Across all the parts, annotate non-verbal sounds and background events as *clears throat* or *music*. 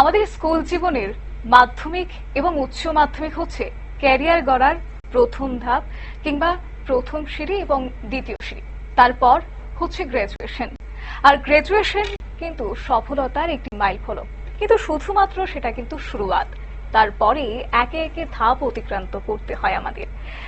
আমাদের স্কুল জীবনের মাধ্যমিক এবং উচ্চ মাধ্যমিক হচ্ছে ক্যারিয়ার গড়ার প্রথম ধাপ কিংবা প্রথম সিঁড়ি এবং দ্বিতীয় সিঁড়ি। তারপর হচ্ছে গ্রাজুয়েশন আর গ্রাজুয়েশন কিন্তু সফলতার একটি মাইল ফলক কিন্তু শুধুমাত্র সেটা কিন্তু শুরুয়াত। তারপরে একে একে ধাপ অতিক্রান্ত করতে হয় আমাদের।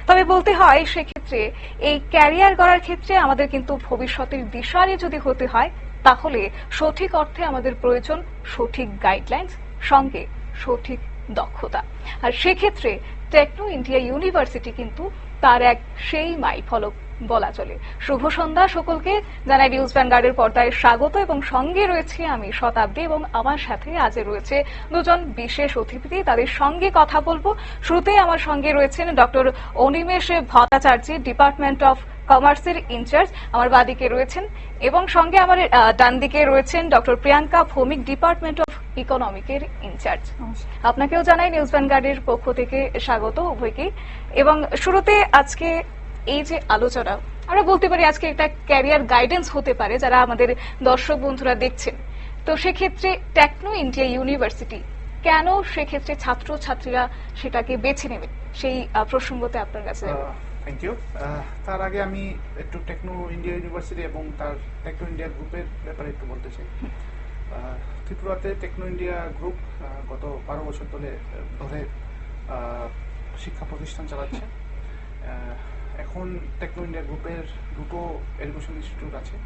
তবে বলতে হয়, সেক্ষেত্রে এই ক্যারিয়ার গড়ার ক্ষেত্রে আমাদের কিন্তু ভবিষ্যতের দিশারি যদি হতে হয় তাহলে সঠিক অর্থে আমাদের প্রয়োজন সঠিক গাইডলাইন্স সঙ্গে সঠিক দক্ষতা। আর সেক্ষেত্রে টেকনো ইন্ডিয়া ইউনিভার্সিটি কিন্তু তার এক সেই মাইল ফলক বলা চলে। শুভ সন্ধ্যা সকলকে, জানাই নিউজ ভ্যানগার্ডের পর্দায় স্বাগত এবং সঙ্গে রয়েছে আমি শতাব্দী এবং আমার সাথে আজ রয়েছে দুজন বিশেষ অতিথি, তাদের সঙ্গে কথা বলব। শুরুতে আমার সঙ্গে রয়েছেন doctor Animesh Bhattacharya department of কমার্সের ইনচার্জ আমার বাদিকে রয়েছেন এবং সঙ্গে আমার ডান দিকে রয়েছেন doctor Priyanka Bhowmik department of ইকোনমিকের in charge. আপনাকেও জানাই নিউজ ভ্যানগার্ডের পক্ষ থেকে স্বাগত উভয়কেই এবং শুরুতে আজকে এই যে আলোচনা আমরা বলতে পারি আজকে একটা ক্যারিয়ার গাইডেন্স হতে পারে যারা আমাদের দর্শক বন্ধুরা দেখছেন। তো সেক্ষেত্রে টেকনো ইন্ডিয়া ইউনিভার্সিটি কেন সেক্ষেত্রে ছাত্র ছাত্রীরা সেটাকে বেছে নেবে? সেই প্রসঙ্গতে আপনার কাছে। থ্যাংক ইউ তার আগে আমি একটু টেকনো ইন্ডিয়া ইউনিভার্সিটি এবং তার টেকনো ইন্ডিয়া গ্রুপের ব্যাপারে একটু বলতে চাই। *laughs* ত্রিপুরাতে টেকনো ইন্ডিয়া গ্রুপ গত বারো বছর ধরে ধরে শিক্ষা প্রতিষ্ঠান চালাচ্ছে। *laughs* এখন টেকনো ইন্ডিয়া গ্রুপের দুটো এডুকেশন ইনস্টিটিউট আছে।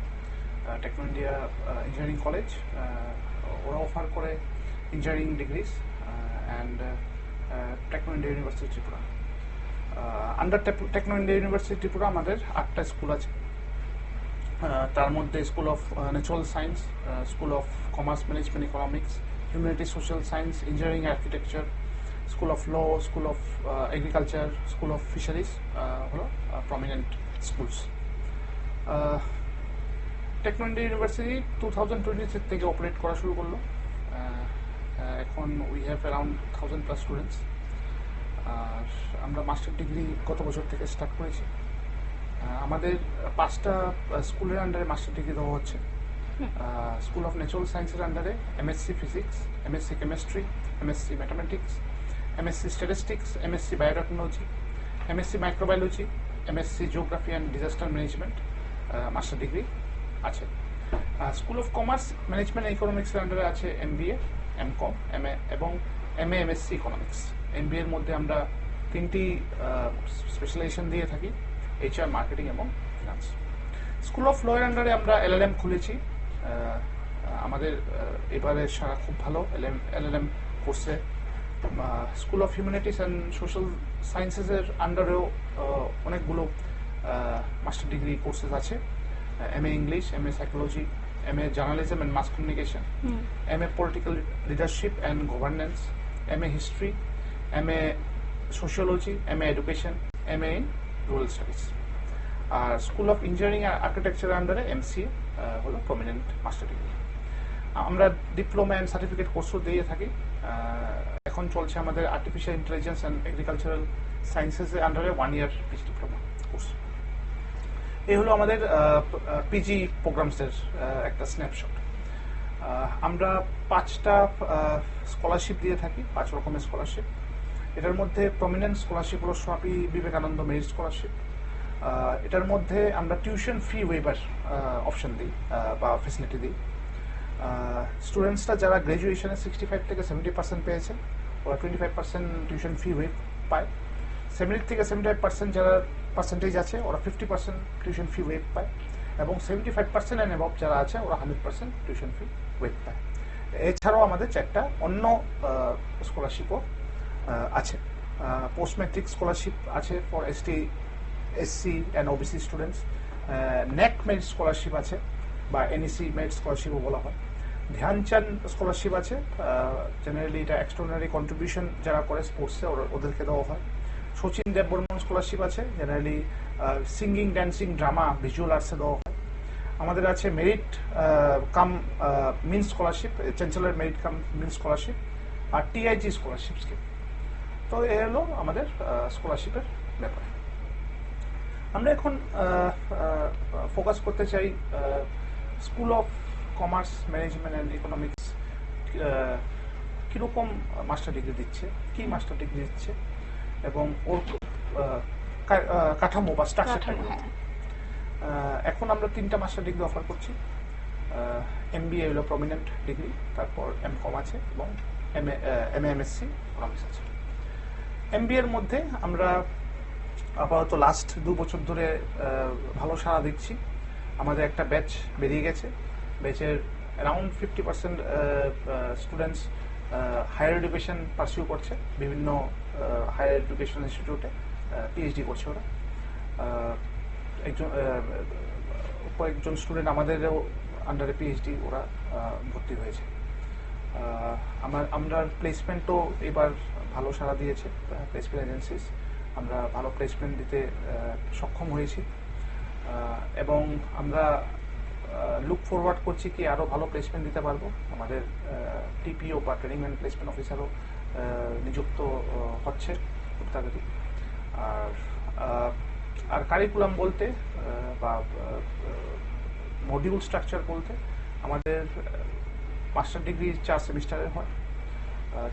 টেকনো ইন্ডিয়া ইঞ্জিনিয়ারিং কলেজ ওরা অফার করে engineering degrees and Techno India university Tripura. Under Techno India university Tripura আমাদের আটটা স্কুল আছে। তার মধ্যে school of natural science school of commerce management economics humanity social science engineering architecture school of law school of agriculture school of fisheries হলো prominent schools Techno India university two thousand twenty three থেকে operate করা শুরু করল। এখন we have around thousand plus students আর আমরা master degree গত বছর থেকে স্টার্ট করেছি। আমাদের পাঁচটা স্কুলের আন্ডারে মাস্টার ডিগ্রি দেওয়া হচ্ছে। স্কুল অফ ন্যাচারাল সায়েন্সের আন্ডারে MSc physics MSc chemistry MSc mathematics MSc statistics MSc biotechnology MSc microbiology MSc geography and disaster management master degree আছে। স্কুল অফ কমার্স ম্যানেজমেন্ট ইকোনমিক্সের আন্ডারে আছে MBA MCom M Com M A এবং M A MSc economics MBA এর মধ্যে আমরা তিনটি specialisation দিয়ে থাকি এইচআর মার্কেটিং এবং ফিনান্স স্কুল অফ লয়ের আন্ডারে আমরা এলএলএম খুলেছি। আমাদের এবারে সারা খুব ভালো এলএম এলএলএম কোর্সে school of humanities and social সায়েন্সেসের আন্ডারেও অনেকগুলো মাস্টার ডিগ্রি কোর্সেস আছে। M A English M A psychology M A journalism and mass communication M A political leadership and governance M A history M A sociology M A education M A in rural studies R school of engineering আর আর্কিটেকচারের আন্ডারে MCA হলো prominent master degree আমরা diploma and certificate কোর্সও দিয়ে থাকি। এখন চলছে আমাদের আর্টিফিশিয়াল ইন্টেলিজেন্স অ্যান্ড এগ্রিকালচারাল সায়েন্সেসের আন্ডারে one year PG diploma course এই হলো আমাদের পিজি প্রোগ্রামসের একটা স্ন্যাপশট আমরা পাঁচটা স্কলারশিপ দিয়ে থাকি, পাঁচ রকমের স্কলারশিপ এটার মধ্যে প্রমিনেন্ট স্কলারশিপ হলো স্বামী বিবেকানন্দ মেরিট স্কলারশিপ এটার মধ্যে আমরা টিউশন ফি ওয়েবার অপশন দিই বা ফেসিলিটি দিই। স্টুডেন্টসরা যারা গ্র্যাজুয়েশনে সিক্সটি ফাইভ থেকে সেভেন্টি পার্সেন্ট পেয়েছে, ওরা twenty five percent tuition fee waive পায়। সেভেন্টি থেকে সেভেন্টি ফাইভ পার্সেন্ট যারা পার্সেন্টেজ আছে, ওরা fifty percent tuition fee waive পায়। এবং seventy five percent and above যারা আছে, ওরা hundred percent tuition fee waive পায়। এছাড়াও আমাদের চারটা অন্য স্কলারশিপও আছে। পোস্ট ম্যাট্রিক স্কলারশিপ আছে for ST SC and OBC students NET merit scholarship আছে বা এনইসি মেরিট স্কলারশিপও বলা হয়। ধ্যানচাঁদ স্কলারশিপ আছে। জেনারেলি এটা এক্সট্রাঅর্ডিনারি কন্ট্রিবিউশন যারা করে স্পোর্টসে ওদেরকে দেওয়া হয়। সচিন দেববর্মন স্কলারশিপ আছে। Generally singing dancing drama visual আর্টসে দেওয়া হয়। আমাদের আছে merit cum mean scholarship chancellor merit cum mean scholarship আর টিআইজি স্কলারশিপ স্কিম তো এ হলো আমাদের স্কলারশিপের ব্যাপার। আমরা এখন ফোকাস করতে চাই school of commerce management and economics কীরকম মাস্টার ডিগ্রি দিচ্ছে কি মাস্টার ডিগ্রি দিচ্ছে এবং ওর কাঠামো বা স্ট্রাকচারটা কাঠামো, হ্যাঁ। এখন আমরা তিনটা মাস্টার ডিগ্রি অফার করছি। এম বি এ হলো প্রমিনেন্ট ডিগ্রি তারপর এম কম আছে এবং M A M MSc economics আছে। এম এর মধ্যে আমরা আপাতত লাস্ট দু বছর ধরে ভালো সাড়া দিচ্ছি আমাদের একটা ব্যাচ বেরিয়ে গেছে। ব্যাচের around fifty percent students higher education pursue করছে। বিভিন্ন হায়ার এডুকেশন ইনস্টিটিউটে পিএইচডি করছে ওরা। একজন কয়েকজন স্টুডেন্ট আমাদেরও আন্ডারে পিএইচডি ওরা ভর্তি হয়েছে। আমার, আমরা প্লেসমেন্টও এবার ভালো সাড়া দিয়েছে প্লেসমেন্ট এজেন্সিস আমরা ভালো প্লেসমেন্ট দিতে সক্ষম হয়েছি। এবং আমরা লুক ফরওয়ার্ড করছি কি আরও ভালো প্লেসমেন্ট দিতে পারব। আমাদের টিপিও বা ট্রেনিং ম্যান প্লেসমেন্ট অফিসারও নিযুক্ত হচ্ছে খুব তাড়াতাড়ি আর আর কারিকুলাম বলতে বা মডিউল স্ট্রাকচার বলতে আমাদের মাস্টার ডিগ্রি চার সেমিস্টারের হয়।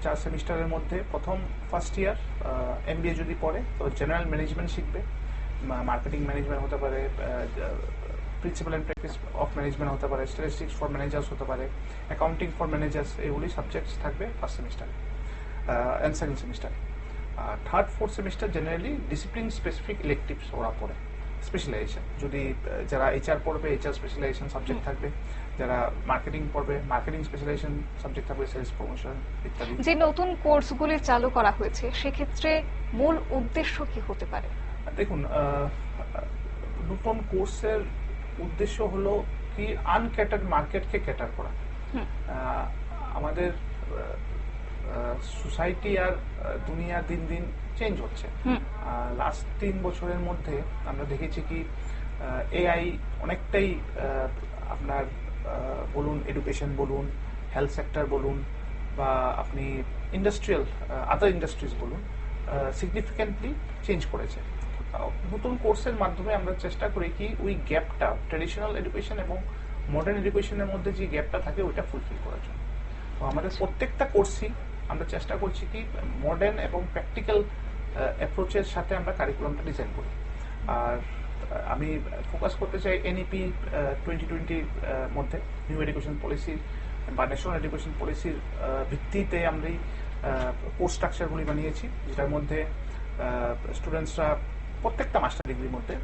চার সেমিস্টারের মধ্যে প্রথম ফার্স্ট ইয়ার এমবিএ যদি পড়ে, তো জেনারেল ম্যানেজমেন্ট শিখবে। মার্কেটিং ম্যানেজমেন্ট হতে পারে principal and practice of management হতে পারে স্ট্যাটিস্টিক্স ফর ম্যানেজার্স হতে পারে অ্যাকাউন্টিং ফর ম্যানেজার্স এগুলি সাবজেক্টস থাকবে ফার্স্ট সেমিস্টারে অ্যান্ড সেকেন্ড সেমিস্টারে third fourth semester generally discipline specific electives ওরা পড়ে। স্পেশালাইজেশন যদি যারা এইচআর পড়বে এইচআর স্পেশালাইজেশন সাবজেক্ট থাকবে। যারা মার্কেটিং পড়বে মার্কেটিং স্পেশালাইজেশন সাবজেক্ট থাকবে সেলস প্রমোশন ইত্যাদি। যে নতুন কোর্সগুলি চালু করা হয়েছে সেক্ষেত্রে মূল উদ্দেশ্য কি হতে পারে? দেখুন নতুন কোর্সের উদ্দেশ্য হলো কি আনক্যাটার মার্কেটকে ক্যাটার করা। আমাদের সোসাইটি আর দুনিয়া দিন দিন চেঞ্জ হচ্ছে। লাস্ট তিন বছরের মধ্যে আমরা দেখেছি কি এআই অনেকটাই আপনার বলুন এডুকেশন বলুন হেলথ সেক্টর বলুন বা আপনি ইন্ডাস্ট্রিয়াল আদার ইন্ডাস্ট্রিজ বলুন সিগনিফিক্যান্টলি চেঞ্জ করেছে। নতুন কোর্সের মাধ্যমে আমরা চেষ্টা করি কি ওই গ্যাপটা ট্রেডিশনাল এডুকেশন এবং মডার্ন এডুকেশনের মধ্যে যে গ্যাপটা থাকে ওইটা ফুলফিল করার জন্য। তো আমাদের প্রত্যেকটা কোর্সই আমরা চেষ্টা করছি কি মডার্ন এবং প্র্যাকটিক্যাল অ্যাপ্রোচের সাথে আমরা কারিকুলামটা ডিজাইন করি। আর আমি ফোকাস করতে চাই এনইপি টোয়েন্টি টোয়েন্টির মধ্যে। নিউ এডুকেশন পলিসি বা ন্যাশনাল এডুকেশন পলিসির ভিত্তিতে আমরা এই কোর্স স্ট্রাকচারগুলি বানিয়েছি, যেটার মধ্যে স্টুডেন্টসরা প্রত্যেকটা মাস্টার ডিগ্রির মধ্যে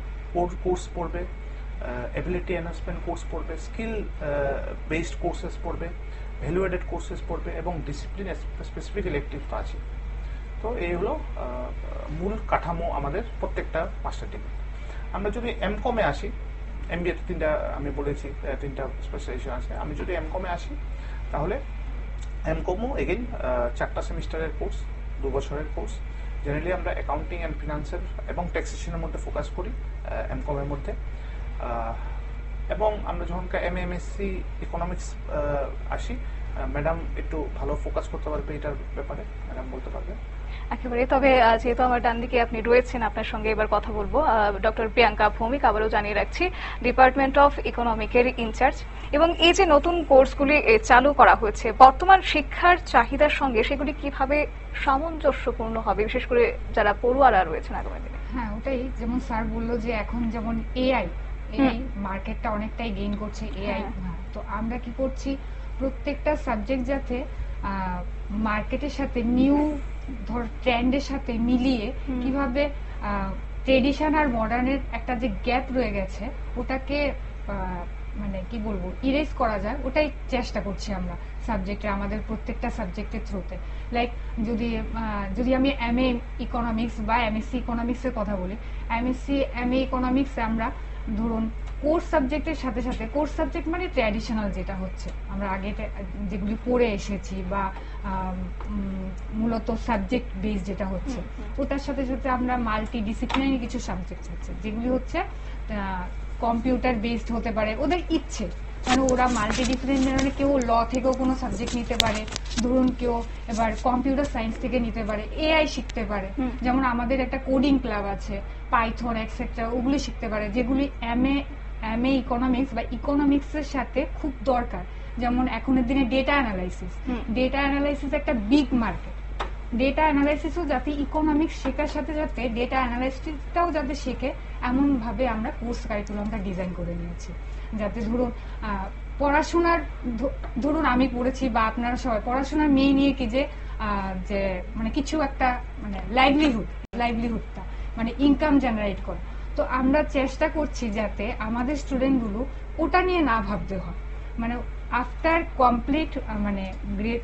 কোর্স পড়বে এবিলিটি এনহান্সমেন্ট কোর্স পড়বে স্কিল বেসড কোর্সেস পড়বে ভ্যালু এডেড কোর্সেস পড়বে এবং ডিসিপ্লিন স্পেসিফিক ইলেকটিভ আছে। তো এই হলো মূল কাঠামো আমাদের প্রত্যেকটা মাস্টার ডিগ্রি আমরা যদি এম কমে আসি এম বি তিনটা, আমি বলেছি তিনটা স্পেশালাইজেশন আছে। আমি যদি এম কমে আসি, তাহলে এম কমও এগেইন চারটা সেমিস্টারের কোর্স দু বছরের কোর্স জেনারেলি আমরা অ্যাকাউন্টিং অ্যান্ড ফিনান্সের এবং ট্যাক্সেশনের মধ্যে ফোকাস করি এম কমের মধ্যে। এবং আমরা যখন M M S C economics আসি। ম্যাডাম একটু ভালো ফোকাস করতে পারবে এটার ব্যাপারে? ম্যাডাম বলতে পারবে? একেবারে তবে যেহেতু আমার ডান দিকে আপনি রয়েছেন আপনার সঙ্গে এবার কথা বলব। ডক্টর প্রিয়াঙ্কা ভৌমিক আবারও জানিয়ে রাখছি ডিপার্টমেন্ট অফ ইকোনমিকের ইনচার্জ এবং এই যে নতুন কোর্সগুলি চালু করা হয়েছে বর্তমান শিক্ষার চাহিদার সঙ্গে সেগুলি কীভাবে সামঞ্জস্যপূর্ণ হবে? বিশেষ করে যারা পড়ুয়ারা রয়েছেন আগামী দিনে। হ্যাঁ ওটাই। যেমন স্যার বলল যে এখন যেমন এআই এআই মার্কেটটা অনেকটাই গেইন করছে এআই হ্যাঁ। তো আমরা কি করছি? প্রত্যেকটা সাবজেক্ট যাতে মার্কেটের সাথে নিউ ধর ট্রেন্ডের সাথে মিলিয়ে কীভাবে ট্রেডিশন আর মডার্নের একটা যে গ্যাপ রয়ে গেছে ওটাকে মানে কি বলব ইরেজ করা যায় ওটাই চেষ্টা করছি আমরা সাবজেক্টে আমাদের প্রত্যেকটা সাবজেক্টের থ্রুতে লাইক যদি যদি আমি এম এ ইকোনমিক্স বা এমএসসি ইকোনমিক্সের কথা বলি এমএসসি এম এ ইকোনমিক্সে আমরা ধরুন কোর্স সাবজেক্টের সাথে সাথে কোর্স সাবজেক্ট মানে ট্র্যাডিশনাল যেটা হচ্ছে আমরা আগে যেগুলি পড়ে এসেছি বা মূলত সাবজেক্ট বেস যেটা হচ্ছে। ওটার সাথে সাথে আমরা মাল্টি ডিসিপ্লিনারি কিছু সাবজেক্ট হচ্ছে যেগুলি হচ্ছে কম্পিউটার বেসড হতে পারে ওদের ইচ্ছে মানে ওরা মাল্টি ডিসিপ্লিনারি কেউ ল থেকেও কোনো সাবজেক্ট নিতে পারে? ধরুন কেউ এবার কম্পিউটার সায়েন্স থেকে নিতে পারে এআই শিখতে পারে। যেমন আমাদের একটা কোডিং ক্লাব আছে পাইথন এক্সেট্রা ওগুলি শিখতে পারে যেগুলি M A M A economics বা ইকোনমিক্স এর সাথে খুব দরকার। যেমন এখনের দিনে ডেটা অ্যানালাইসিস। ডেটা অ্যানালাইসিস একটা বিগ মার্কেট ডেটা অ্যানালাইসিসও যাতে ইকোনমিক্স শেখার সাথে সাথে ডেটা অ্যানালাইসিসটাও যাতে শেখে, এমনভাবে আমরা কোর্স কারিকুলামটা ডিজাইন করে নিয়েছি। যাতে ধরুন পড়াশোনার ধরুন আমি পড়েছি বা আপনারা সবাই, পড়াশোনার মেয়ে নিয়ে কি যে যে মানে কিছু একটা মানে লাইভলিহুড লাইভলিহুডটা মানে ইনকাম জেনারেট করা। তো আমরা চেষ্টা করছি যাতে আমাদের স্টুডেন্টগুলো ওটা নিয়ে না ভাবতে হয়। মানে আফটার কমপ্লিট মানে গ্রেড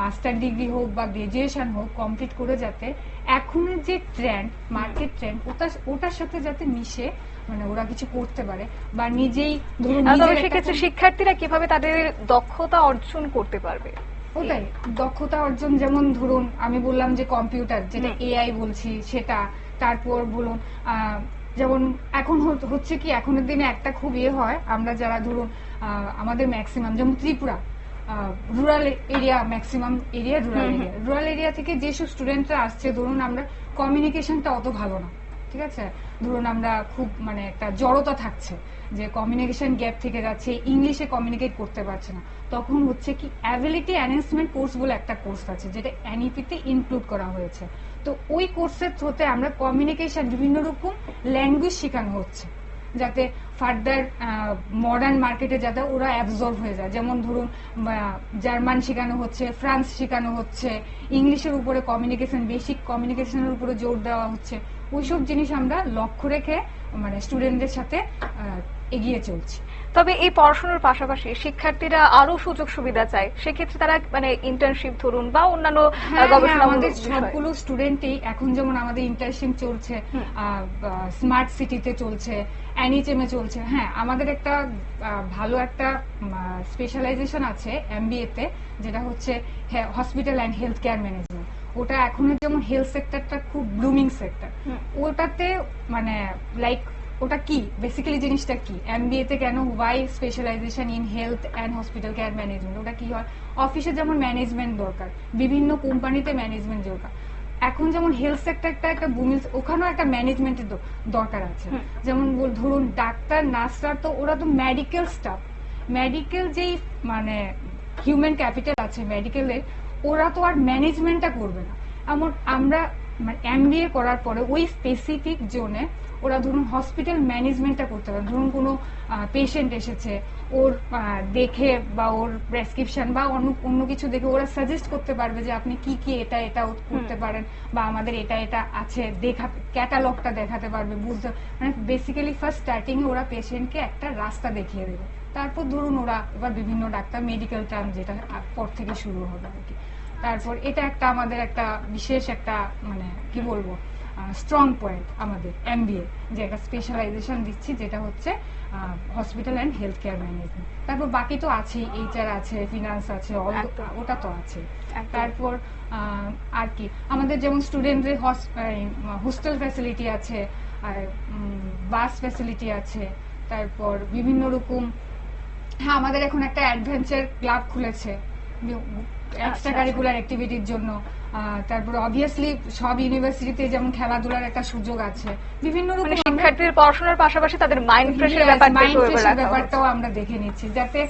মাস্টার ডিগ্রি হোক বা গ্রাজুয়েশন হোক কমপ্লিট করে যাতে এখনের যে ট্রেন্ড মার্কেট ট্রেন্ড ওটা ওটার সাথে যাতে মিশে মানে ওরা কিছু করতে পারে বা নিজেই ধরুন একটা সেক্ষেত্রে শিক্ষার্থীরা কীভাবে তাদের দক্ষতা অর্জন করতে পারবে? ওটাই দক্ষতা অর্জন যেমন ধরুন আমি বললাম যে কম্পিউটার যেটা এআই বলছি সেটা তারপর বলুন আহ, যেমন এখন হচ্ছে কি এখনের দিনে একটা খুব ইয়ে হয় আমরা যারা ধরুন আমাদের ম্যাক্সিমাম যেমন Tripura rural area maximum area rural. Area rural area থেকে যেসব স্টুডেন্টরা আসছে ধরুন আমরা কমিউনিকেশনটা অত ভালো না ঠিক আছে? ধরুন আমরা খুব মানে একটা জড়তা থাকছে যে কমিউনিকেশন গ্যাপ থেকে যাচ্ছে ইংলিশে কমিউনিকেট করতে পারছে না। তখন হচ্ছে কি অ্যাবিলিটি অ্যানাউন্সমেন্ট কোর্স বলে একটা কোর্স আছে যেটা এনইপিতে ইনক্লুড করা হয়েছে। তো ওই কোর্সের থ্রুতে আমরা কমিউনিকেশন বিভিন্ন রকম ল্যাঙ্গুয়েজ শেখানো হচ্ছে। যাতে ফার্দার মডার্ন মার্কেটে যাতে ওরা অ্যাবজর্ভ হয়ে যায়। যেমন ধরুন জার্মান শেখানো হচ্ছে, ফ্রান্স শেখানো হচ্ছে, ইংলিশের উপরে কমিউনিকেশন বেসিক কমিউনিকেশনের উপরে জোর দেওয়া হচ্ছে। ওইসব জিনিস আমরা লক্ষ্য রেখে মানে স্টুডেন্টদের সাথে এগিয়ে চলছি। তবে এই পড়াশোনার পাশাপাশি শিক্ষার্থীরা আরও সুযোগ সুবিধা চায়। সেক্ষেত্রে তারা মানে ইন্টার্নশিপ ধরুন বা অন্যান্য হ্যাঁ, হ্যাঁ, আমাদের সবগুলো স্টুডেন্টই এখন যেমন আমাদের ইন্টার্নশিপ চলছে স্মার্ট সিটিতে চলছে এনইচএম এ চলছে হ্যাঁ আমাদের একটা ভালো একটা স্পেশালাইজেশন আছে এমবিএ তে যেটা হচ্ছে hospital and health care management ওটা এখনের যেমন হেলথ সেক্টরটা খুব ব্লুমিং সেক্টর ওটাতে মানে লাইক ওটা কি? বেসিক্যালি জিনিসটা কি? এমবিএ তে কেন? Why specialization in health and hospital care management ওটা কি হয়? অফিসে যেমন ম্যানেজমেন্ট দরকার বিভিন্ন কোম্পানিতে ম্যানেজমেন্ট দরকার। এখন যেমন হেলথ সেক্টরটা একটা ভূমি ওখানেও একটা ম্যানেজমেন্টের দরকার আছে। যেমন বল- ধরুন ডাক্তার নার্সরা তো ওরা তো মেডিকেল স্টাফ মেডিকেল যেই মানে হিউম্যান ক্যাপিটাল আছে মেডিকেলের ওরা তো আর ম্যানেজমেন্টটা করবে না। এমন আমরা এমবিএ করার পরে ওই স্পেসিফিক জোনে ওরা ধরুন হসপিটাল ম্যানেজমেন্টটা করতে পারে। ধরুন কোনো পেশেন্ট এসেছে ওর দেখে বা ওর প্রেসক্রিপশন বা অন্য অন্য কিছু দেখে ওরা সাজেস্ট করতে পারবে যে আপনি কি কি এটা এটা করতে পারেন বা আমাদের এটা এটা আছে দেখা ক্যাটালগটা দেখাতে পারবে বুঝতে মানে বেসিক্যালি ফার্স্ট স্টার্টিং এ ওরা পেশেন্টকে একটা রাস্তা দেখিয়ে দেবে। তারপর ধরুন ওরা এবার বিভিন্ন ডাক্তার মেডিকেল টার্ম যেটা পর থেকে শুরু হবে আর কি। তারপর এটা একটা আমাদের একটা বিশেষ একটা মানে কি বলব স্ট্রং পয়েন্ট আমাদের এমবিএ যে একটা স্পেশালাইজেশন দিচ্ছি যেটা হচ্ছে hospital and health care management তারপর বাকি তো আছেই এইচআর আছে ফিনান্স আছে ওটা তো আছে। তারপর আর কি আমাদের যেমন স্টুডেন্টদের হোস্টেল ফ্যাসিলিটি আছে আর বাস ফ্যাসিলিটি আছে তারপর বিভিন্ন রকম হ্যাঁ আমাদের এখন একটা অ্যাডভেঞ্চার ক্লাব খুলেছে এক্সট্রা কারিকুলার অ্যাক্টিভিটির জন্য। তারপর অবভিয়াসলি সব ইউনিভার্সিটিতে যেমন খেলাধুলার একটা সুযোগ আছে। বিভিন্ন রকম মানে শিক্ষার্থীদের পড়াশোনার পাশাপাশি তাদের মাইন্ড ফ্রেশের। ব্যাপারটাও আমরা দেখে নিচ্ছি যাতে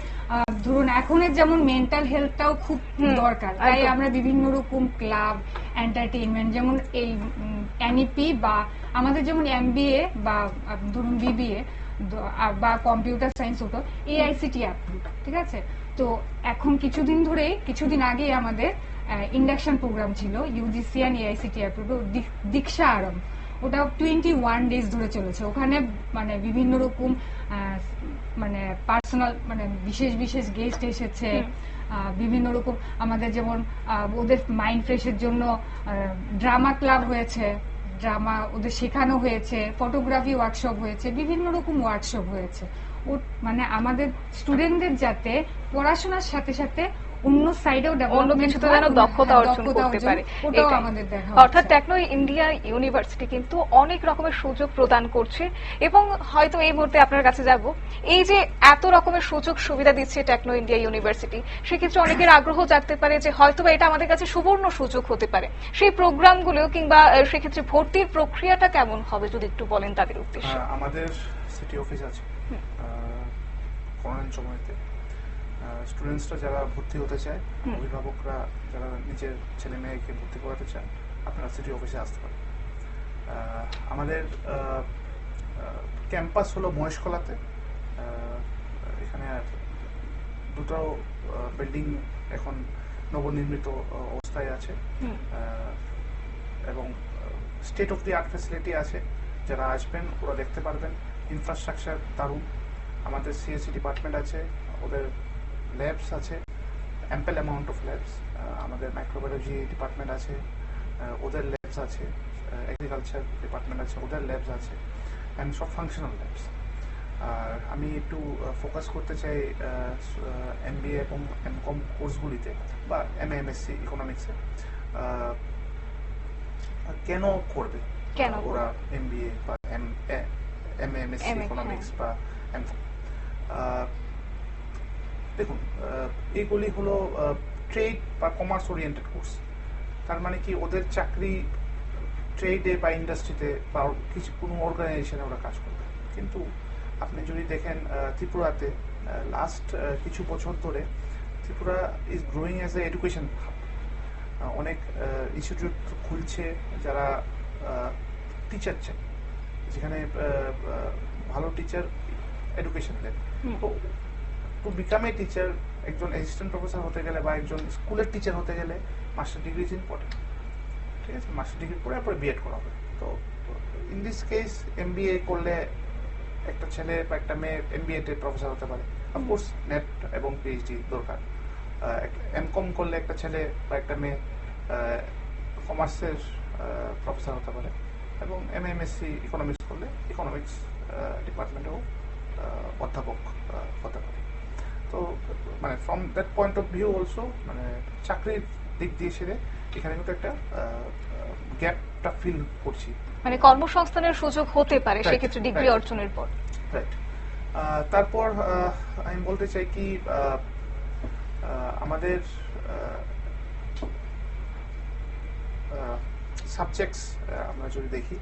ধরুন এখনের যেমন মেন্টাল হেলথটাও খুব দরকার। তাই আমরা বিভিন্ন রকম ক্লাব এন্টারটেইনমেন্ট যেমন এই এনইপি বা আমাদের যেমন এমবিএ বা ধরুন বিবিএ বা কম্পিউটার সায়েন্স হতো এআইসিটি অ্যাপ্রুভ ঠিক আছে? তো এখন কিছুদিন ধরেই কিছুদিন আগেই আমাদের ইন্ডাকশন প্রোগ্রাম ছিল ইউজিসি অ্যান্ড এআইসিটি অ্যাপ্রুভ দীক্ষা আরম্ভ। ওটা টোয়েন্টি ওয়ান ডেজ ধরে চলেছে। ওখানে মানে বিভিন্ন রকম মানে পার্সোনাল মানে বিশেষ বিশেষ গেস্ট এসেছে। বিভিন্ন রকম আমাদের যেমন ওদের মাইন্ড ফ্রেশের জন্য ড্রামা ক্লাব হয়েছে। ড্রামা ওদের শেখানো হয়েছে। ফটোগ্রাফি ওয়ার্কশপ হয়েছে। বিভিন্ন রকম ওয়ার্কশপ হয়েছে। ও মানে আমাদের স্টুডেন্টদের যাতে পড়াশোনার সাথে সাথে অন্য সাইডেও অন্য কিছুতে যেন দক্ষতা অর্জন করতে পারে। অর্থাৎ টেকনো ইন্ডিয়া ইউনিভার্সিটি কিন্তু অনেক রকমের সুযোগ প্রদান করছে এবং হয়তো এই মুহূর্তে আপনার কাছে যাব। এই যে এত রকমের সুযোগ সুবিধা দিচ্ছে টেকনো ইন্ডিয়া ইউনিভার্সিটি সেক্ষেত্রে অনেকের আগ্রহ জাগতে পারে যে হয়তো বা এটা আমাদের কাছে সুবর্ণ সুযোগ হতে পারে। সেই প্রোগ্রামগুলো কিংবা সেক্ষেত্রে ভর্তির প্রক্রিয়াটা কেমন হবে যদি একটু বলেন তাদের উদ্দেশ্যে। আমাদের সিটি অফিস আছে। করোনার সময়তে। স্টুডেন্টসরা যারা ভর্তি হতে চায় অভিভাবকরা যারা নিজের ছেলে মেয়েকে ভর্তি করাতে চান আপনারা সিটি অফিসে আসতে পারেন। আমাদের ক্যাম্পাস হলো মহেশকলাতে। এখানে দুটো বিল্ডিং এখন নবনির্মিত অবস্থায় আছে। এবং state of the art facility আছে। যারা আসবেন ওরা দেখতে পারবেন। ইনফ্রাস্ট্রাকচার দারুণ। আমাদের সিএসসি ডিপার্টমেন্ট আছে। ওদের ল্যাবস আছে অ্যাম্পেল অ্যামাউন্ট অফ ল্যাবস আমাদের মাইক্রোবায়োলজি ডিপার্টমেন্ট আছে ওদের ল্যাবস আছে এগ্রিকালচার ডিপার্টমেন্ট আছে ওদের ল্যাবস আছে অ্যান্ড সব ফাংশনাল ল্যাবস আর আমি একটু ফোকাস করতে চাই এম বি এ এবং এম কম কোর্সগুলিতে বা এম এ সি ইকোনমিক্সে কেন করবে? কেন ওরা এম বি এ বা M M M S C economics বা এম দেখুন এগুলি হলো ট্রেড বা কমার্স ওরিয়েন্টেড কোর্স তার মানে কি ওদের চাকরি ট্রেডে বা ইন্ডাস্ট্রিতে বা কিছু কোনো অর্গানাইজেশনে ওরা কাজ করবে। কিন্তু আপনি যদি দেখেন ত্রিপুরাতে লাস্ট কিছু বছর ধরে Tripura is growing as a education অনেক ইনস্টিটিউট খুলছে যারা টিচার চায় যেখানে ভালো teacher education then to become a teacher একজন অ্যাসিস্ট্যান্ট প্রফেসর হতে গেলে বা একজন স্কুলের টিচার হতে গেলে মাস্টার ডিগ্রি ইজ ইম্পর্টেন্ট ঠিক আছে? মাস্টার ডিগ্রি পরে পরে বিএড করা হবে। তো ইন দিস কেস এম করলে একটা ছেলে বা একটা মেয়ে এম তে প্রফেসর হতে পারে। অফকোর্স নেট এবং পিএইচডি দরকার। এম কম করলে একটা ছেলে বা একটা মেয়ে কমার্সের প্রফেসর হতে পারে এবং এম এমএসসি ইকোনমিক্স করলে ইকোনমিক্স ডিপার্টমেন্টেও অধ্যাপক হতে পারে। মানে from that point of view also মানে চাকরির দিক দিয়ে সেরে এখানে কিন্তু একটা গ্যাপটা ফিল করছি। মানে কর্মসংস্থানের সুযোগ হতে পারে সেক্ষেত্রে ডিগ্রি অর্জনের পর। রাইট তারপর আমি বলতে চাই কি আমাদের সাবজেক্টস আমরা যদি দেখি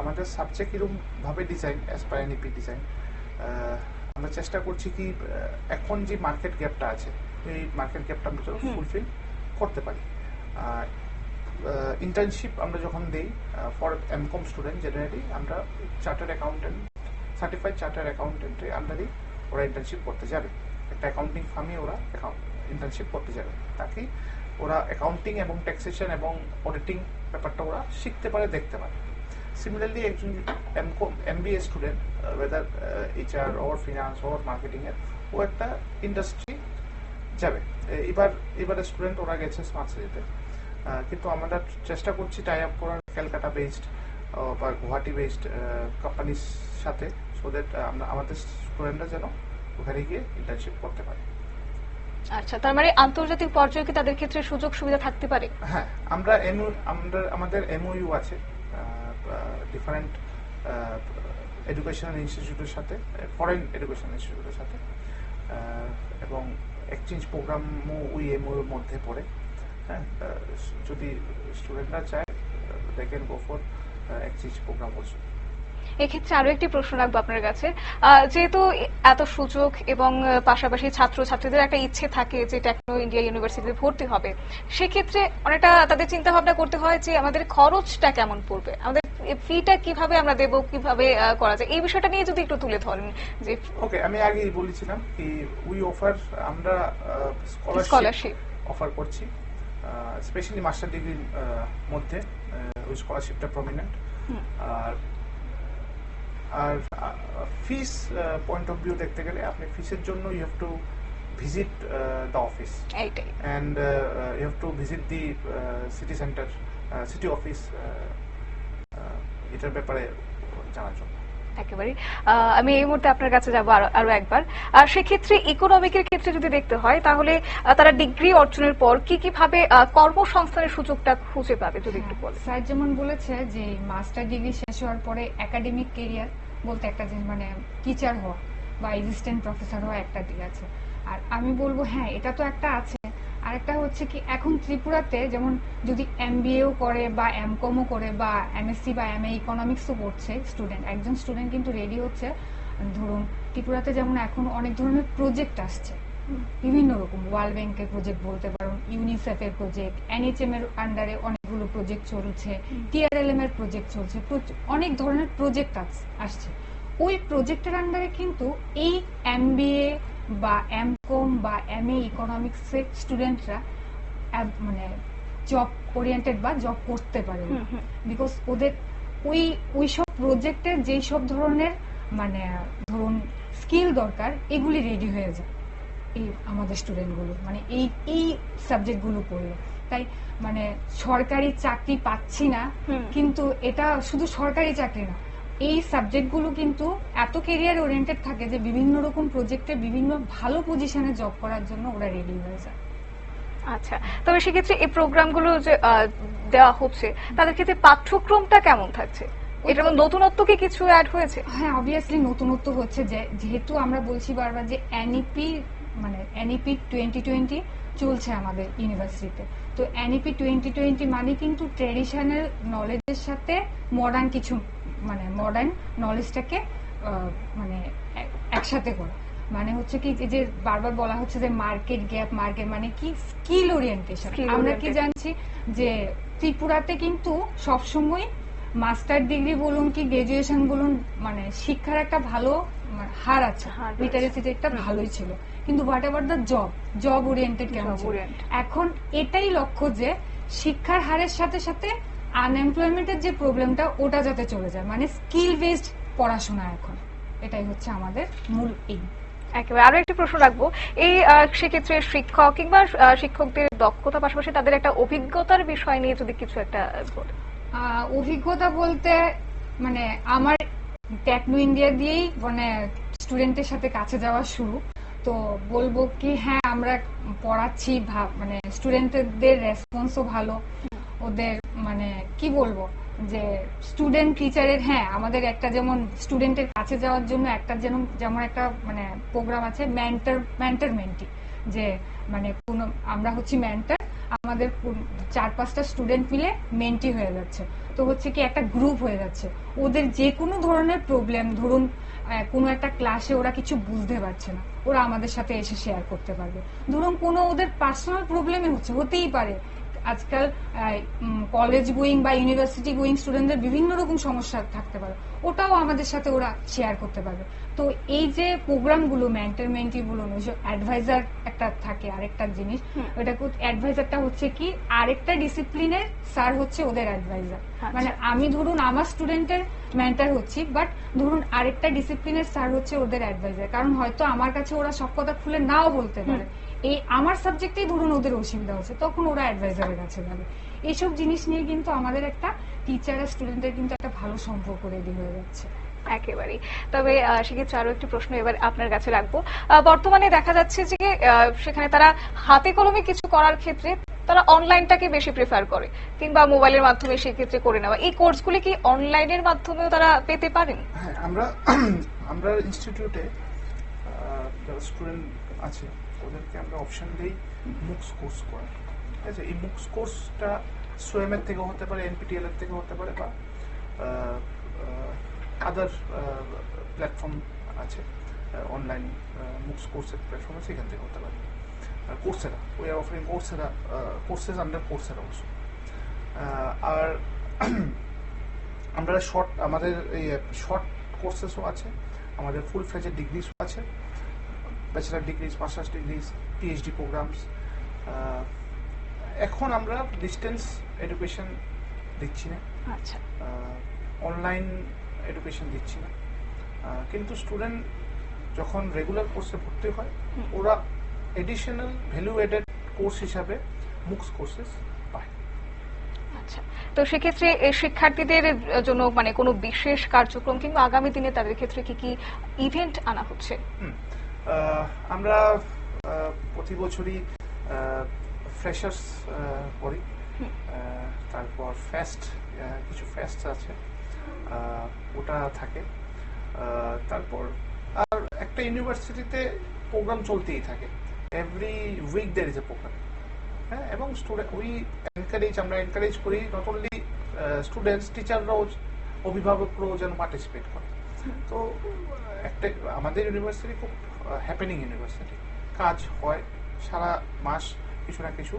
আমাদের সাবজেক্ট এরকম ভাবে design as per NEP design আমরা চেষ্টা করছি কি এখন যে মার্কেট গ্যাপটা আছে এই মার্কেট গ্যাপটা আমরা হুম। ফুলফিল করতে পারি। ইন্টার্নশিপ আমরা যখন দিই ফর এমকম স্টুডেন্ট জেনারেলি আমরা চার্টার্ড অ্যাকাউন্টেন্ট সার্টিফাইড চার্টার্ড অ্যাকাউন্টেন্টের আন্ডারেই ওরা ইন্টার্নশিপ করতে যাবে। একটা অ্যাকাউন্টিং ফার্মে ওরা ইন্টার্নশিপ করতে যাবে। তাকে ওরা অ্যাকাউন্টিং এবং ট্যাক্সেশন এবং অডিটিং ব্যাপারটা ওরা শিখতে পারে দেখতে পারে। সিমিলারলি একজন MCom MBA student whether HR ওর ফিনান্স ওর মার্কেটিং এর ও একটা ইন্ডাস্ট্রি যাবে। এবার এবারে স্টুডেন্ট ওরা গেছে স্মার্ট সিটিতে কিন্তু আমরা চেষ্টা করছি টাই আপ করার ক্যালকাটা বেসড বা গুয়াহাটি বেসড কোম্পানির সাথে সো দ্যাট আমরা আমাদের স্টুডেন্টরা যেন ওখানে গিয়ে ইন্টার্নশিপ করতে পারে। আচ্ছা তার মানে আন্তর্জাতিক পর্যায়ে কি তাদের ক্ষেত্রে সুযোগ সুবিধা থাকতে পারে? হ্যাঁ আমরা এমও আমরা আমাদের এমওইউ আছে। ডিফারেন্ট এডুকেশনাল ইনস্টিটিউটের সাথে ফরেন এডুকেশন ইনস্টিটিউটের সাথে এবং এক্সচেঞ্জ প্রোগ্রামও ওই এমওইউর মধ্যে পড়ে। হ্যাঁ যদি স্টুডেন্টরা চায় they can exchange program also এক্ষেত্রে আরও একটি প্রশ্ন রাখব আপনার কাছে। যেহেতু এত সুযোগ এবং পাশাপাশি ছাত্র ছাত্রীদের একটা ইচ্ছে থাকে যে টেকনো ইন্ডিয়া ইউনিভার্সিটিতে ভর্তি হবে, সেক্ষেত্রে অনেকটা তাদের চিন্তা ভাবনা করতে হয় যে আমাদের খরচটা কেমন পড়বে। আমাদের ফিটা কীভাবে আমরা দেব কীভাবে করা যায়? এই বিষয়টা নিয়ে যদি একটু তুলে ধরেন যে ওকে আমি আগেই বলেছিলাম কি উই অফার আমরা স্কলারশিপ অফার করছি স্পেশালি মাস্টার ডিগ্রির মধ্যে ওই স্কলারশিপটা প্রমিনেন্ট আর আর ফিস পয়েন্ট অফ ভিউ দেখতে গেলে আপনি ফিসের জন্য you have to visit the office and you have to visit the city centre city office এটার ব্যাপারে জানার জন্য। একেবারে আমি এই মুহূর্তে আপনার কাছে যাব আরও একবার। আর সেক্ষেত্রে ইকোনমিকের ক্ষেত্রে যদি দেখতে হয় তাহলে তারা ডিগ্রি অর্জনের পর কি কি ভাবে কর্মসংস্থানের সুযোগটা খুঁজে পাবে যদি একটু বলেন। স্যার যেমন বলেছে যে মাস্টার ডিগ্রি শেষ হওয়ার পরে একাডেমিক কেরিয়ার বলতে একটা জিনিস মানে টিচার হওয়া বা অ্যাসিস্ট্যান্ট প্রফেসর হওয়া একটা দিক আছে। আর আমি বলব হ্যাঁ এটা তো একটা আছে। আরেকটা হচ্ছে কি, এখন ত্রিপুরাতে যেমন যদি এম এমবিএও করে বা এমকমও করে বা এম এমএসসি বা এমএ ইকোনমিক্সও পড়ছে স্টুডেন্ট একজন স্টুডেন্ট কিন্তু রেডি হচ্ছে। ধরুন ত্রিপুরাতে যেমন এখন অনেক ধরনের প্রজেক্ট আসছে। বিভিন্ন রকম ওয়ার্ল্ড ব্যাংকের প্রজেক্ট বলতে পারো ইউনিসেফের প্রজেক্ট এনএচএম এর আন্ডারে অনেকগুলো প্রজেক্ট চলছে টিআরএলএম এর প্রজেক্ট চলছে অনেক ধরনের প্রজেক্ট আসছে। ওই প্রজেক্টের আন্ডারে কিন্তু এই এমবিএ বা এম কম বা এমএ ইকোনমিক্স এর স্টুডেন্টরা মানে জব ওরিয়েন্টেড বা জব করতে পারে। বিকজ ওদের ওই ওই সব প্রজেক্টের যেই সব ধরনের মানে ধরুন স্কিল দরকার এগুলি রেডি হয়ে যায় এই আমাদের স্টুডেন্টগুলো মানে এই এই সাবজেক্টগুলো পড়লে। তাই মানে সরকারি চাকরি পাচ্ছি না কিন্তু এটা শুধু সরকারি চাকরি না এই সাবজেক্টগুলো কিন্তু এত কেরিয়ার ওরিয়েন্টেড থাকে যে বিভিন্ন রকম প্রজেক্টে বিভিন্ন ভালো পজিশনে জব করার জন্য ওরা রেডি হয়ে যায়। আচ্ছা তবে সেক্ষেত্রে এই প্রোগ্রামগুলো যে দেওয়া হচ্ছে তাদের ক্ষেত্রে পাঠ্যক্রমটা কেমন থাকছে? এটার মধ্যে নতুনত্ব কি কিছু অ্যাড হয়েছে? হ্যাঁ অবভিয়াসলি নতুনত্ব হচ্ছে যে যেহেতু আমরা বলছি বারবার যে এনইপি মানে এনইপি টোয়েন্টি টোয়েন্টি চলছে আমাদের ইউনিভার্সিটিতে তো। এনইপি টোয়েন্টি টোয়েন্টি মানে কিন্তু ট্রেডিশনাল নলেজের সাথে মডার্ন কিছু মানে মডার্ন নলেজটাকে মানে একসাথে করা। মানে হচ্ছে কি যে বারবার বলা হচ্ছে যে মার্কেট গ্যাপ মার্কেট মানে কি? স্কিল ওরিয়েন্টেশন আমরা কি জানছি যে ত্রিপুরাতে কিন্তু সবসময় মাস্টার ডিগ্রি বলুন কি গ্রাজুয়েশন বলুন মানে শিক্ষার একটা ভালো মানে হার আছে। লিটারেসিতে একটা ভালোই ছিল। কিন্তু whatever the job job oriented কেমন। এখন এটাই লক্ষ্য যে শিক্ষার হারের সাথে সাথে আনএমপ্লয়মেন্টের যে প্রবলেমটা ওটা যাতে চলে যায়। মানে স্কিল বেসড পড়াশোনা এখন। এটাই হচ্ছে আমাদের মূল এই একেবারে আরও একটি প্রশ্ন রাখব। এই সেক্ষেত্রে শিক্ষক কিংবা শিক্ষকদের দক্ষতা পাশাপাশি তাদের একটা অভিজ্ঞতার বিষয় নিয়ে যদি কিছু একটা অভিজ্ঞতা বলতে মানে আমার টেকনো ইন্ডিয়া দিয়েই মানে স্টুডেন্টের সাথে কাছে যাওয়া শুরু। তো বলব কি হ্যাঁ আমরা পড়াচ্ছি মানে স্টুডেন্টদের রেসপন্সও ভালো। ওদের মানে কি বলব? যে স্টুডেন্ট টিচারের হ্যাঁ আমাদের একটা যেমন স্টুডেন্টের কাছে যাওয়ার জন্য একটা যেমন যেমন একটা মানে প্রোগ্রাম আছে ম্যান্টার ম্যান্টার মেন্টি যে মানে কোন, আমরা হচ্ছি ম্যান্টার আমাদের চার পাঁচটা স্টুডেন্ট মিলে মেন্টি হয়ে যাচ্ছে। তো হচ্ছে কি একটা গ্রুপ হয়ে যাচ্ছে। ওদের যে কোনো ধরনের প্রবলেম ধরুন কোনো একটা ক্লাসে ওরা কিছু বুঝতে পারছে না। ওরা আমাদের সাথে এসে শেয়ার করতে পারবে। ধরুন কোনো ওদের পার্সোনাল প্রবলেমে হচ্ছে, হতেই পারে। আজকাল কলেজ গোয়িং বা ইউনিভার্সিটি গোয়িং স্টুডেন্টদের বিভিন্ন রকম সমস্যা থাকতে পারে। ওটাও আমাদের সাথে ওরা শেয়ার করতে পারবে। তো এই যে প্রোগ্রামগুলো মেন্টার মেন্টি বলুন ওই অ্যাডভাইজার একটা থাকে আরেকটা জিনিস। ওটা অ্যাডভাইজারটা হচ্ছে কি আরেকটা ডিসিপ্লিনের স্যার হচ্ছে ওদের অ্যাডভাইজার আচ্ছা। মানে আমি ধরুন আমার স্টুডেন্টের মেন্টার হচ্ছি বাট ধরুন আরেকটা ডিসিপ্লিনের স্যার হচ্ছে ওদের অ্যাডভাইজার কারণ হয়তো আমার কাছে ওরা সব কথা খুলে নাও বলতে পারে। এই আমার সাবজেক্টেই ধরুন ওদের অসুবিধা হচ্ছে তখন ওরা অ্যাডভাইজারের কাছে যাবে এইসব জিনিস নিয়ে কিন্তু আমাদের একটা টিচার আর স্টুডেন্টের কিন্তু একটা ভালো সম্পর্ক রেডি হয়ে যাচ্ছে। একেবারেই। তবে সেক্ষেত্রে আরও একটি প্রশ্ন এবার আপনার কাছে রাখব। বর্তমানে দেখা যাচ্ছে যে সেখানে তারা হাতে কলমে কিছু করার ক্ষেত্রে তারা অনলাইনটাকে বেশি প্রেফার করে কিংবা মোবাইলের মাধ্যমে সেক্ষেত্রে করে নেওয়া। এই কোর্সগুলি কি অনলাইনের মাধ্যমেও তারা পেতে পারেন হ্যাঁ আমরা আমরা ইনস্টিটিউটে স্টুডেন্ট আছে ওদেরকে আমরা অপশন দিই মুক্স কোর্স করার। ঠিক আছে? এই মুক্স কোর্সটা সোয়েম এর থেকে হতে পারে এনপিটিএল এর থেকে হতে পারে বা আদার প্ল্যাটফর্ম আছে অনলাইন মুক্স কোর্সের প্ল্যাটফর্ম আছে, এখান থেকে হতে পারে। Coursera we are offering Coursera courses under Coursera also are *clears throat* আমরা শর্ট আমাদের এই শর্ট কোর্সেসও আছে, আমাদের ফুল ফ্লেজের ডিগ্রিসও আছে। Bachelor degrees masters degrees PhD programs এখন আমরা ডিস্টেন্স এডুকেশন দিচ্ছি না। আচ্ছা। অনলাইন এডুকেশন দিচ্ছি না। কিন্তু স্টুডেন্ট যখন রেগুলার কোর্সে ভর্তি হয় ওরা এডিশনাল ভ্যালু এডেড কোর্স হিসাবে মুক্স কোর্সেস পায়। আচ্ছা। তো সেক্ষেত্রে শিক্ষার্থীদের জন্য মানে কোনো বিশেষ কার্যক্রম কিংবা আগামী দিনে তাদের ক্ষেত্রে কি কি ইভেন্ট আনা হচ্ছে? আমরা প্রতি বছরই ফ্রেশার্স করি তারপর ফেস্ট কিছু ফেস্ট আছে। ওটা থাকে। তারপর আর একটা ইউনিভার্সিটিতে প্রোগ্রাম চলতেই থাকে। Every week there is a program হ্যাঁ এবং স্টুডেন্ট উই এনকারেজ আমরা এনকারেজ করি নট অনলি স্টুডেন্টস টিচাররাও অভিভাবকরাও যেন পার্টিসিপেট করে। তো, একটা, আমাদের ইউনিভার্সিটি খুব হ্যাপেনিং ইউনিভার্সিটি কাজ হয় সারা মাস কিছু না কিছু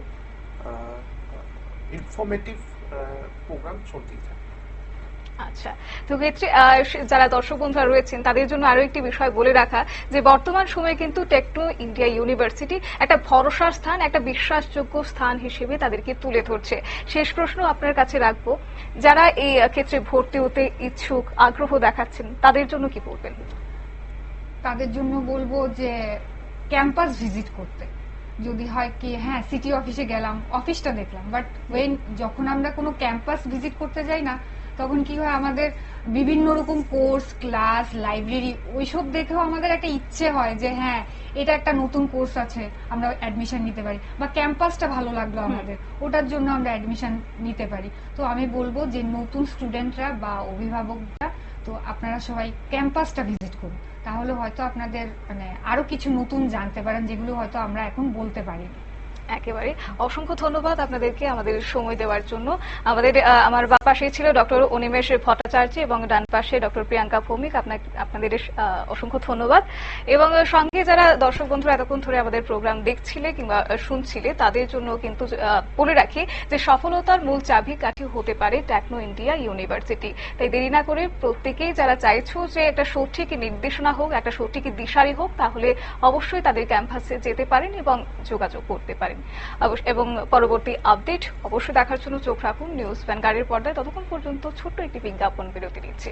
ইনফরমেটিভ প্রোগ্রাম চলতেই থাকে। আচ্ছা তো ক্ষেত্রে যারা দর্শক বন্ধুরা রয়েছেন, তাদের জন্য আরও একটি বিষয় বলে রাখা যে বর্তমান সময়ে কিন্তু টেকনো ইন্ডিয়া ইউনিভার্সিটি একটা ভরসার স্থান, একটা বিশ্বাসযোগ্য স্থান হিসেবে তাদেরকে তুলে ধরছে। শেষ প্রশ্ন আপনার কাছে রাখব, যারা এই ক্ষেত্রে ভর্তি হতে ইচ্ছুক, আগ্রহ দেখাচ্ছেন, তাদের জন্য কি বলবেন? তাদের জন্য বলব যে ক্যাম্পাস ভিজিট করতে। যদি হয় কি হ্যাঁ সিটি অফিসে গেলাম অফিসটা দেখলাম। বাট ওয়েন যখন আমরা কোনো ক্যাম্পাস ভিজিট করতে যাই না তখন কি হয় আমাদের বিভিন্ন রকম কোর্স ক্লাস লাইব্রেরি ওইসব দেখেও আমাদের একটা ইচ্ছে হয় যে হ্যাঁ এটা একটা নতুন কোর্স আছে আমরা অ্যাডমিশন নিতে পারি। বা ক্যাম্পাসটা ভালো লাগল আমাদের ওটার জন্য আমরা অ্যাডমিশন নিতে পারি। তো আমি বলব যে নতুন স্টুডেন্টরা বা অভিভাবকরা তো আপনারা সবাই ক্যাম্পাসটা ভিজিট করুন। তাহলে হয়তো আপনাদের মানে আরও কিছু নতুন জানতে পারেন, যেগুলো হয়তো আমরা এখন বলতে পারি। একেবারে। অসংখ্য ধন্যবাদ আপনাদেরকে আমাদের সময় দেওয়ার জন্য। আমাদের আমার বাম পাশে ছিল ডক্টর অনিমেষ ভট্টাচার্য এবং ডান পাশে ডক্টর প্রিয়াঙ্কা ভৌমিক। আপনাদের অসংখ্য ধন্যবাদ। এবং সঙ্গে যারা দর্শক বন্ধুরা এতক্ষণ ধরে আমাদের প্রোগ্রাম দেখছিলে কিংবা শুনছিলে, তাদের জন্য কিন্তু বলে রাখি যে সফলতার মূল চাবি কাঠি হতে পারে টেকনো ইন্ডিয়া ইউনিভার্সিটি। তাই দেরি না করে প্রত্যেকেই যারা চাইছো যে একটা সঠিক নির্দেশনা হোক, একটা সঠিক দিশারি হোক, তাহলে অবশ্যই তাদের ক্যাম্পাসে যেতে পারেন এবং যোগাযোগ করতে পারেন। পারেন এবং পরবর্তী আপডেট অবশ্যই দেখার জন্য চোখ রাখুন নিউজ ফ্যান গাড়ির পর্দায়। ততক্ষণ পর্যন্ত ছোট্ট একটি বিজ্ঞাপন বিরতি নিচ্ছে।